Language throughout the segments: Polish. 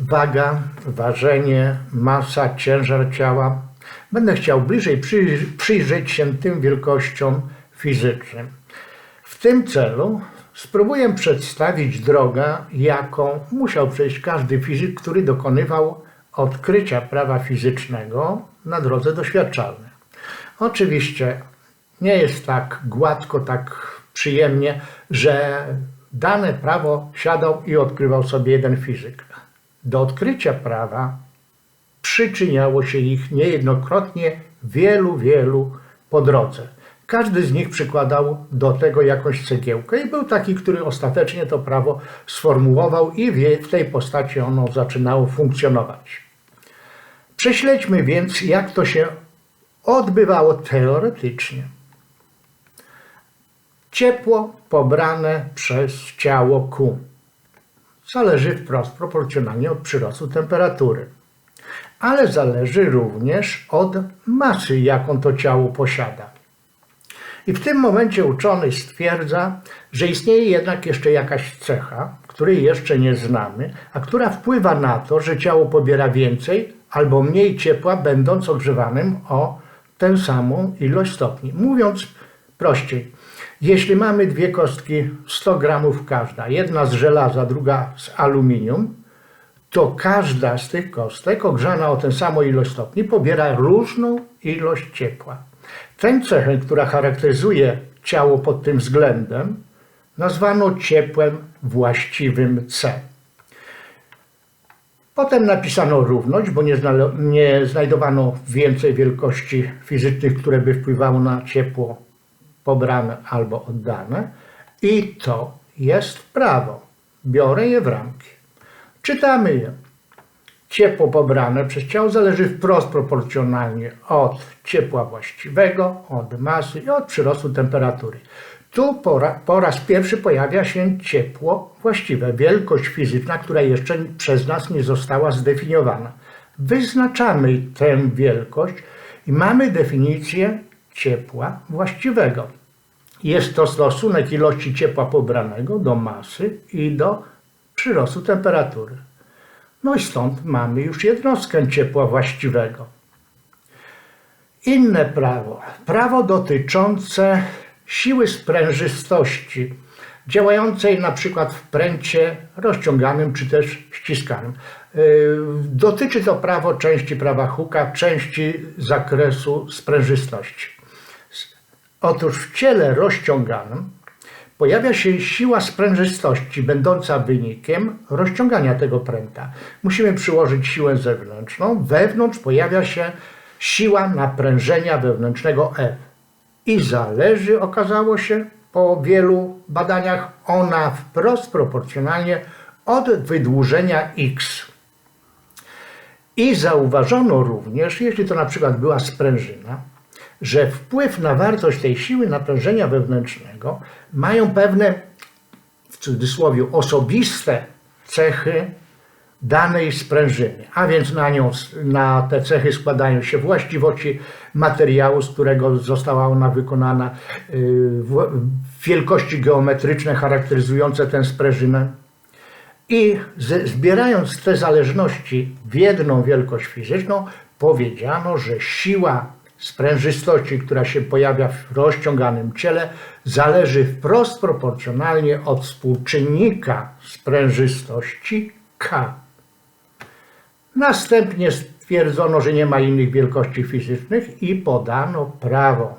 waga, ważenie, masa, ciężar ciała. Będę chciał bliżej przyj- przyjrzeć się tym wielkościom fizycznym. W tym celu spróbuję przedstawić drogę, jaką musiał przejść każdy fizyk, który dokonywał odkrycia prawa fizycznego na drodze doświadczalnej. Oczywiście nie jest tak gładko, tak przyjemnie, że dane prawo siadał i odkrywał sobie jeden fizyk. Do odkrycia prawa przyczyniało się ich niejednokrotnie wielu, wielu po drodze. Każdy z nich przykładał do tego jakąś cegiełkę i był taki, który ostatecznie to prawo sformułował i w tej postaci ono zaczynało funkcjonować. Prześledźmy więc, jak to się odbywało teoretycznie. Ciepło pobrane przez ciało Q zależy wprost proporcjonalnie od przyrostu temperatury, ale zależy również od masy, jaką to ciało posiada. I w tym momencie uczony stwierdza, że istnieje jednak jeszcze jakaś cecha, której jeszcze nie znamy, a która wpływa na to, że ciało pobiera więcej albo mniej ciepła, będąc ogrzewanym o tę samą ilość stopni. Mówiąc prościej, jeśli mamy dwie kostki 100 gramów każda, jedna z żelaza, druga z aluminium, to każda z tych kostek ogrzana o tę samą ilość stopni pobiera różną ilość ciepła. Tę cechę, która charakteryzuje ciało pod tym względem, nazwano ciepłem właściwym C. Potem napisano równość, bo nie, nie znajdowano więcej wielkości fizycznych, które by wpływały na ciepło pobrane albo oddane. I to jest prawo. Biorę je w ramki. Czytamy je. Ciepło pobrane przez ciało zależy wprost proporcjonalnie od ciepła właściwego, od masy i od przyrostu temperatury. Tu po, ra, po raz pierwszy pojawia się ciepło właściwe, wielkość fizyczna, która jeszcze przez nas nie została zdefiniowana. Wyznaczamy tę wielkość i mamy definicję ciepła właściwego. Jest to stosunek ilości ciepła pobranego do masy i do przyrostu temperatury. No i stąd mamy już jednostkę ciepła właściwego. Inne prawo. Prawo dotyczące siły sprężystości, działającej na przykład w pręcie rozciąganym czy też ściskanym. Yy, Dotyczy to prawo części prawa Hooka, części zakresu sprężystości. Otóż w ciele rozciąganym pojawia się siła sprężystości, będąca wynikiem rozciągania tego pręta. Musimy przyłożyć siłę zewnętrzną. Wewnątrz pojawia się siła naprężenia wewnętrznego F. I zależy, okazało się po wielu badaniach, ona wprost proporcjonalnie od wydłużenia X. I zauważono również, jeśli to na przykład była sprężyna, że wpływ na wartość tej siły naprężenia wewnętrznego mają pewne, w cudzysłowie, osobiste cechy danej sprężyny, a więc na, nią, na te cechy składają się właściwości materiału, z którego została ona wykonana, yy, wielkości geometryczne charakteryzujące tę sprężynę. I zbierając te zależności w jedną wielkość fizyczną, powiedziano, że siła sprężystości, która się pojawia w rozciąganym ciele, zależy wprost proporcjonalnie od współczynnika sprężystości K. Następnie stwierdzono, że nie ma innych wielkości fizycznych i podano prawo.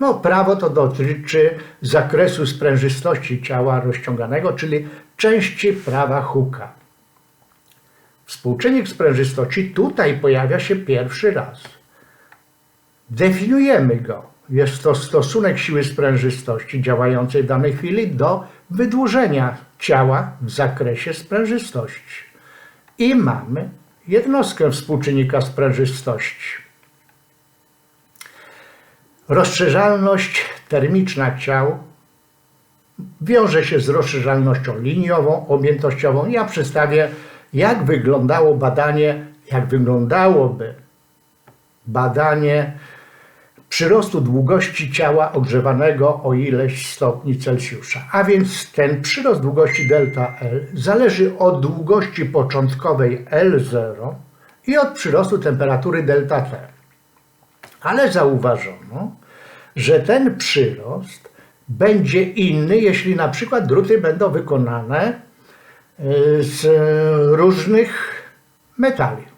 No, prawo to dotyczy zakresu sprężystości ciała rozciąganego, czyli części prawa Hooka. Współczynnik sprężystości tutaj pojawia się pierwszy raz. Definiujemy go. Jest to stosunek siły sprężystości działającej w danej chwili do wydłużenia ciała w zakresie sprężystości. I mamy jednostkę współczynnika sprężystości. Rozszerzalność termiczna ciał wiąże się z rozszerzalnością liniową, objętościową. Ja przedstawię, jak wyglądało badanie, jak wyglądałoby badanie przyrostu długości ciała ogrzewanego o ileś stopni Celsjusza. A więc ten przyrost długości delta L zależy od długości początkowej L0 i od przyrostu temperatury delta T. Ale zauważono, że ten przyrost będzie inny, jeśli na przykład druty będą wykonane y, z różnych metali.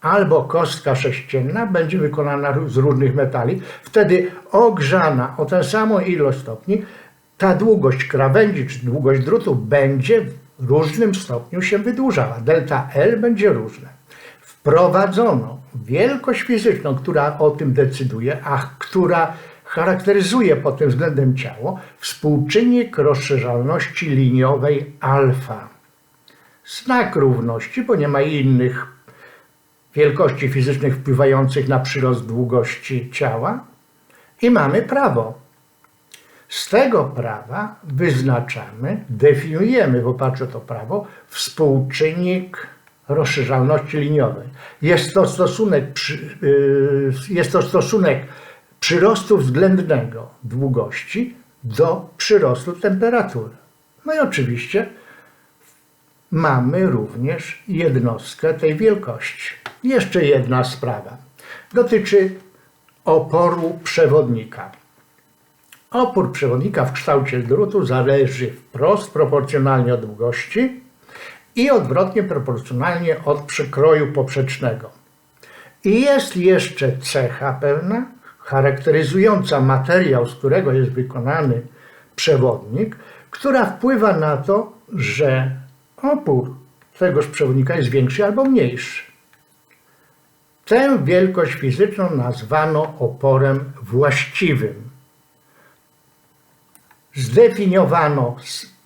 Albo kostka sześcienna będzie wykonana z różnych metali, wtedy ogrzana o tę samą ilość stopni, ta długość krawędzi czy długość drutu będzie w różnym stopniu się wydłużała. Delta L będzie różne. Wprowadzono wielkość fizyczną, która o tym decyduje, a która charakteryzuje pod tym względem ciało, współczynnik rozszerzalności liniowej alfa. Znak równości, bo nie ma innych wielkości fizycznych wpływających na przyrost długości ciała i mamy prawo. Z tego prawa wyznaczamy, definiujemy w oparciu o to prawo współczynnik rozszerzalności liniowej. Jest to stosunek, yy, jest to stosunek przyrostu względnego długości do przyrostu temperatury. No i oczywiście mamy również jednostkę tej wielkości. Jeszcze jedna sprawa. Dotyczy oporu przewodnika. Opór przewodnika w kształcie drutu zależy wprost proporcjonalnie od długości i odwrotnie proporcjonalnie od przekroju poprzecznego. I jest jeszcze cecha pewna, charakteryzująca materiał, z którego jest wykonany przewodnik, która wpływa na to, że opór tegoż przewodnika jest większy albo mniejszy. Tę wielkość fizyczną nazwano oporem właściwym. Zdefiniowano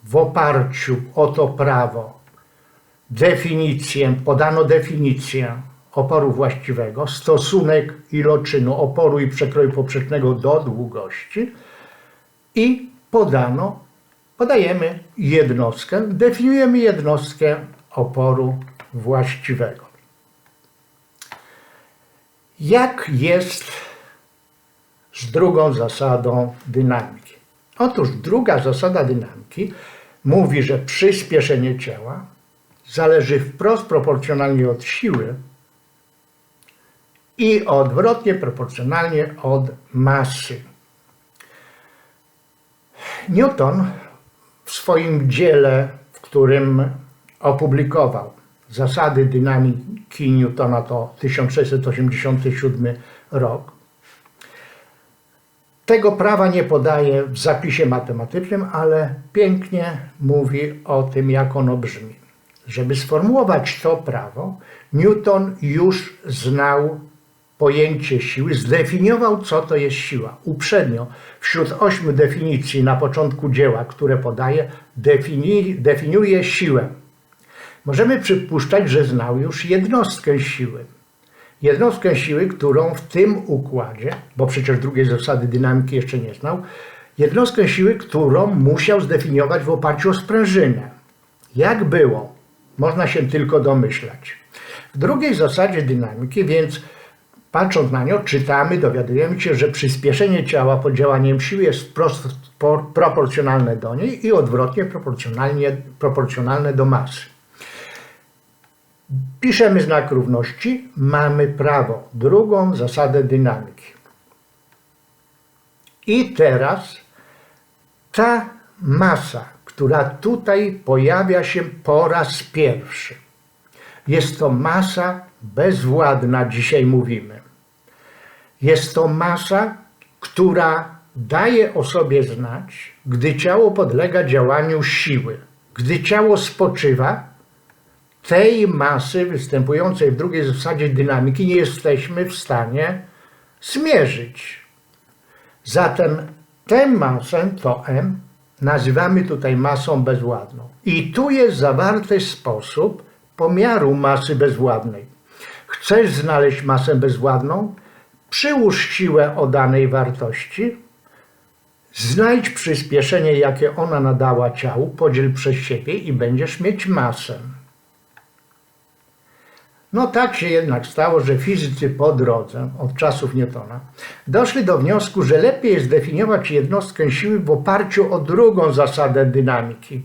w oparciu o to prawo definicję, podano definicję oporu właściwego, stosunek iloczynu oporu i przekroju poprzecznego do długości i podano, podajemy jednostkę, definiujemy jednostkę oporu właściwego. Jak jest z drugą zasadą dynamiki? Otóż druga zasada dynamiki mówi, że przyspieszenie ciała zależy wprost proporcjonalnie od siły i odwrotnie proporcjonalnie od masy. Newton w swoim dziele, w którym opublikował zasady dynamiki Newtona, to 1687 rok, tego prawa nie podaje w zapisie matematycznym, ale pięknie mówi o tym, jak ono brzmi. Żeby sformułować to prawo, Newton już znał pojęcie siły, zdefiniował, co to jest siła. Uprzednio, wśród ośmiu definicji na początku dzieła, które podaje, defini definiuje siłę. Możemy przypuszczać, że znał już jednostkę siły. Jednostkę siły, którą w tym układzie, bo przecież drugiej zasady dynamiki jeszcze nie znał, jednostkę siły, którą musiał zdefiniować w oparciu o sprężynę. Jak było? Można się tylko domyślać. W drugiej zasadzie dynamiki więc Patrząc na nią, czytamy, dowiadujemy się, że przyspieszenie ciała pod działaniem siły jest wprost proporcjonalne do niej i odwrotnie proporcjonalnie, proporcjonalne do masy. Piszemy znak równości, mamy prawo, drugą zasadę dynamiki. I teraz ta masa, która tutaj pojawia się po raz pierwszy, jest to masa bezwładna, dzisiaj mówimy. Jest to masa, która daje o sobie znać, gdy ciało podlega działaniu siły. Gdy ciało spoczywa, tej masy występującej w drugiej zasadzie dynamiki nie jesteśmy w stanie zmierzyć. Zatem tę masę, to M, nazywamy tutaj masą bezwładną. I tu jest zawarty sposób pomiaru masy bezwładnej. Chcesz znaleźć masę bezwładną? Przyłóż siłę o danej wartości, znajdź przyspieszenie, jakie ona nadała ciału, podziel przez siebie i będziesz mieć masę. No tak się jednak stało, że fizycy po drodze, od czasów Newtona, doszli do wniosku, że lepiej jest definiować jednostkę siły w oparciu o drugą zasadę dynamiki.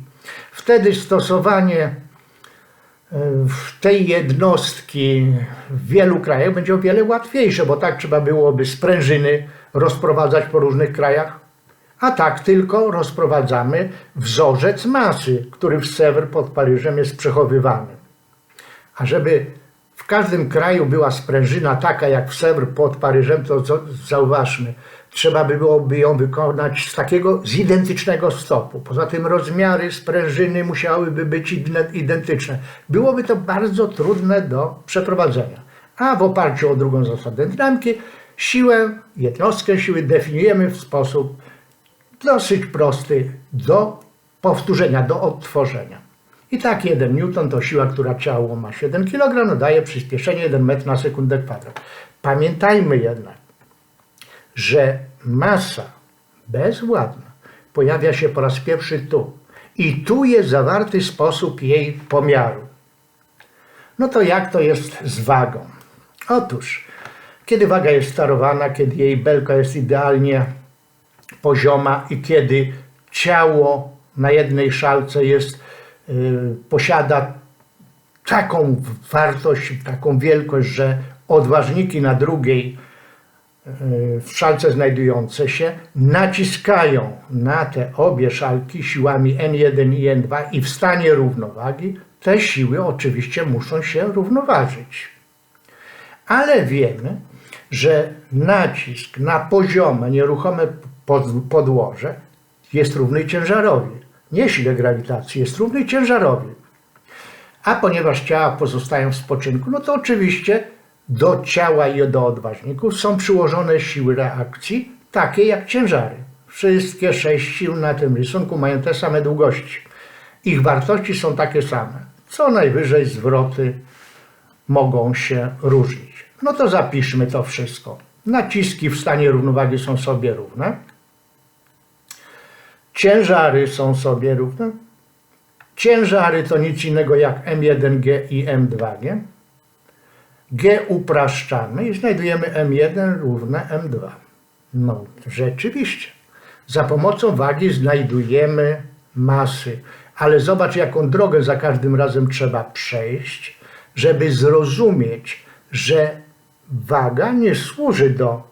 Wtedy stosowanie e, tej jednostki w wielu krajach będzie o wiele łatwiejsze, bo tak trzeba byłoby sprężyny rozprowadzać po różnych krajach, a tak tylko rozprowadzamy wzorzec masy, który w Sewr pod Paryżem jest przechowywany. A żeby każdym kraju była sprężyna taka jak w Sewr pod Paryżem, to zauważmy, trzeba by byłoby ją wykonać z takiego z identycznego stopu. Poza tym rozmiary sprężyny musiałyby być identyczne. Byłoby to bardzo trudne do przeprowadzenia. A w oparciu o drugą zasadę dynamiki, siłę, jednostkę siły definiujemy w sposób dosyć prosty do powtórzenia, do odtworzenia. I tak 1 newton to siła, która ciało ma 7 kg, daje przyspieszenie 1 metr na sekundę kwadrat. Pamiętajmy jednak, że masa bezwładna pojawia się po raz pierwszy tu. I tu jest zawarty sposób jej pomiaru. No to jak to jest z wagą? Otóż, kiedy waga jest starowana, kiedy jej belka jest idealnie pozioma i kiedy ciało na jednej szalce jest, posiada taką wartość, taką wielkość, że odważniki na drugiej w szalce znajdujące się naciskają na te obie szalki siłami N1 i N2 i w stanie równowagi te siły oczywiście muszą się równoważyć. Ale wiemy, że nacisk na poziome, nieruchome podłoże jest równy ciężarowi. Nie sile grawitacji, jest równy ciężarowi. A ponieważ ciała pozostają w spoczynku, no to oczywiście do ciała i do odważników są przyłożone siły reakcji, takie jak ciężary. Wszystkie sześć sił na tym rysunku mają te same długości. Ich wartości są takie same. Co najwyżej zwroty mogą się różnić. No to zapiszmy to wszystko. Naciski w stanie równowagi są sobie równe. Ciężary są sobie równe. Ciężary to nic innego jak M1G i M2G. G upraszczamy i znajdujemy M1 równe M2. No, rzeczywiście. Za pomocą wagi znajdujemy masy, ale zobacz, jaką drogę za każdym razem trzeba przejść, żeby zrozumieć, że waga nie służy do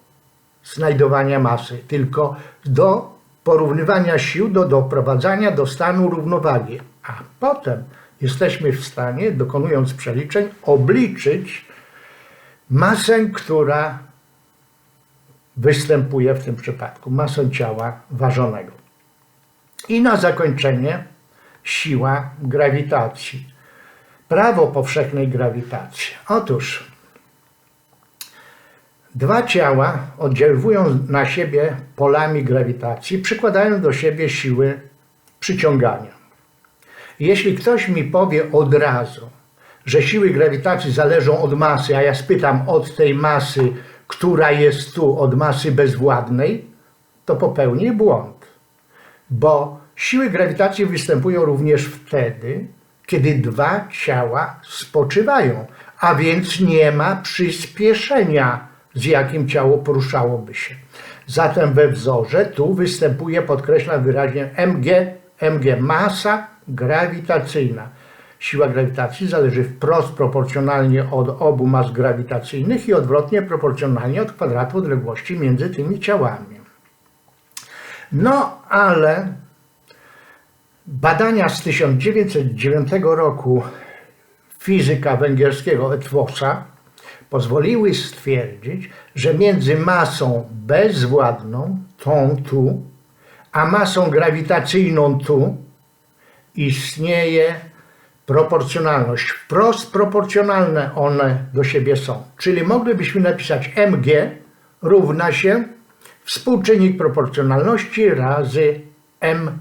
znajdowania masy, tylko do porównywania sił, do doprowadzania do stanu równowagi. A potem jesteśmy w stanie, dokonując przeliczeń, obliczyć masę, która występuje w tym przypadku, masę ciała ważonego. I na zakończenie siła grawitacji. Prawo powszechnej grawitacji. Otóż dwa ciała oddziaływują na siebie polami grawitacji, przykładają do siebie siły przyciągania. Jeśli ktoś mi powie od razu, że siły grawitacji zależą od masy, a ja spytam od tej masy, która jest tu, od masy bezwładnej, to popełni błąd. Bo siły grawitacji występują również wtedy, kiedy dwa ciała spoczywają, a więc nie ma przyspieszenia, z jakim ciało poruszałoby się. Zatem we wzorze tu występuje, podkreślam wyraźnie, mg, mg masa grawitacyjna. Siła grawitacji zależy wprost proporcjonalnie od obu mas grawitacyjnych i odwrotnie proporcjonalnie od kwadratu odległości między tymi ciałami. No ale badania z 1909 roku fizyka węgierskiego Etwosa pozwoliły stwierdzić, że między masą bezwładną, tą tu, a masą grawitacyjną tu istnieje proporcjonalność. Wprost proporcjonalne one do siebie są. Czyli moglibyśmy napisać mg równa się współczynnik proporcjonalności razy m.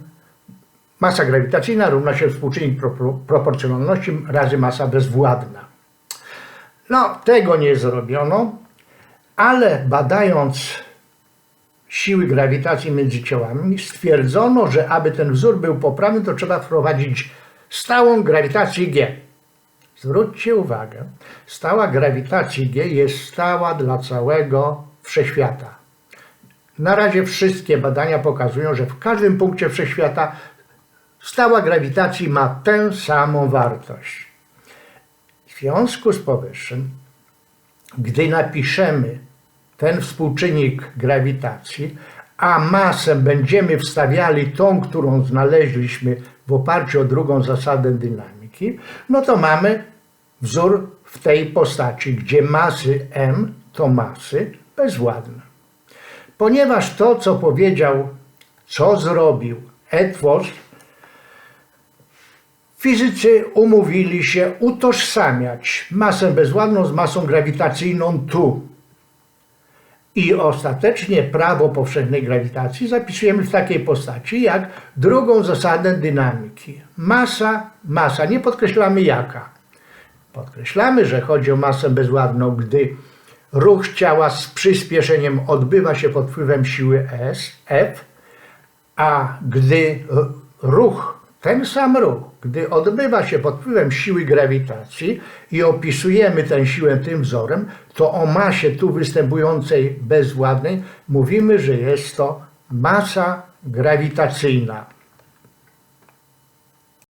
Masa grawitacyjna równa się współczynnik pro, proporcjonalności razy masa bezwładna. No, tego nie zrobiono, ale badając siły grawitacji między ciałami, stwierdzono, że aby ten wzór był poprawny, to trzeba wprowadzić stałą grawitację G. Zwróćcie uwagę, stała grawitacji G jest stała dla całego wszechświata. Na razie wszystkie badania pokazują, że w każdym punkcie wszechświata stała grawitacji ma tę samą wartość. W związku z powyższym, gdy napiszemy ten współczynnik grawitacji, a masę będziemy wstawiali tą, którą znaleźliśmy w oparciu o drugą zasadę dynamiki, no to mamy wzór w tej postaci, gdzie masy m to masy bezwładne. Ponieważ to, co powiedział, co zrobił Edwards, Fizycy umówili się utożsamiać masę bezwładną z masą grawitacyjną tu. I ostatecznie prawo powszechnej grawitacji zapisujemy w takiej postaci jak drugą zasadę dynamiki. Masa, masa, nie podkreślamy jaka. Podkreślamy, że chodzi o masę bezwładną, gdy ruch ciała z przyspieszeniem odbywa się pod wpływem siły S, F, a gdy ruch, ten sam ruch, gdy odbywa się pod wpływem siły grawitacji i opisujemy tę siłę tym wzorem, to o masie tu występującej bezwładnej mówimy, że jest to masa grawitacyjna.